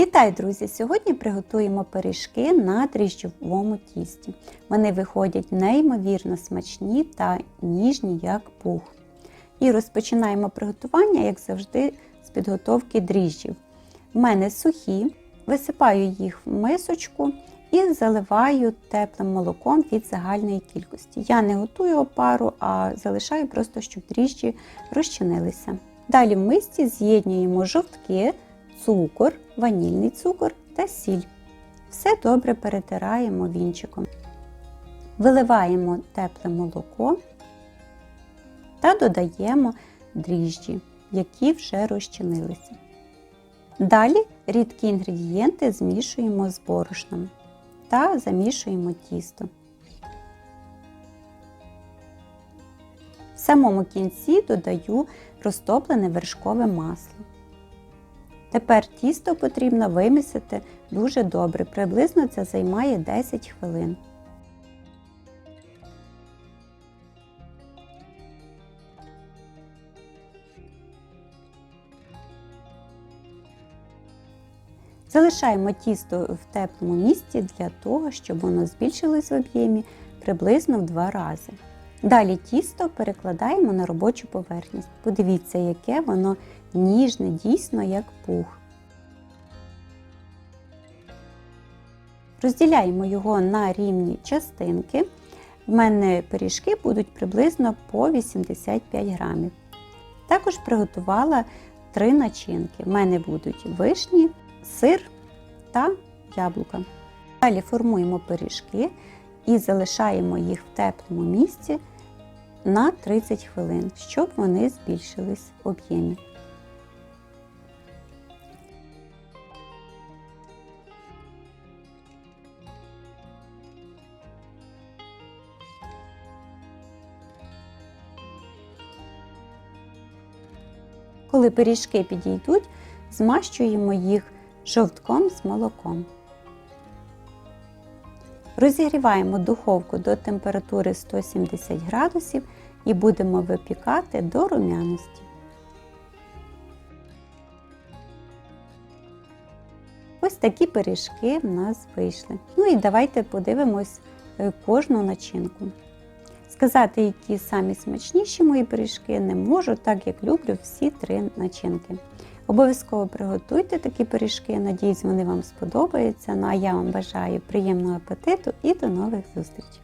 Вітаю, друзі! Сьогодні приготуємо пиріжки на дріжджовому тісті. Вони виходять неймовірно смачні та ніжні, як пух. І розпочинаємо приготування, як завжди, з підготовки дріжджів. У мене сухі, висипаю їх в мисочку і заливаю теплим молоком від загальної кількості. Я не готую опару, а залишаю просто, щоб дріжджі розчинилися. Далі в мисці з'єднуємо жовтки цукор, ванільний цукор та сіль. Все добре перетираємо вінчиком. Виливаємо тепле молоко та додаємо дріжджі, які вже розчинилися. Далі рідкі інгредієнти змішуємо з борошном та замішуємо тісто. В самому кінці додаю розтоплене вершкове масло. Тепер тісто потрібно вимісити дуже добре, приблизно це займає 10 хвилин. Залишаємо тісто в теплому місці для того, щоб воно збільшилось в об'ємі приблизно в 2 рази. Далі тісто перекладаємо на робочу поверхність. Подивіться, яке воно ніжне, дійсно як пух. Розділяємо його на рівні частинки. В мене пиріжки будуть приблизно по 85 грамів. Також приготувала три начинки. В мене будуть вишні, сир та яблука. Далі формуємо пиріжки і залишаємо їх в теплому місці на 30 хвилин, щоб вони збільшились в об'ємі. Коли пиріжки підійдуть, змащуємо їх жовтком з молоком. Розігріваємо духовку до температури 170 градусів і будемо випікати до рум'яності. Ось такі пиріжки в нас вийшли. Ну і давайте подивимось е, кожну начинку. Сказати, які самі смачніші мої пиріжки, не можу, так як люблю всі три начинки. Обов'язково приготуйте такі пиріжки, надіюсь, вони вам сподобаються. Ну а я вам бажаю приємного апетиту і до нових зустрічей!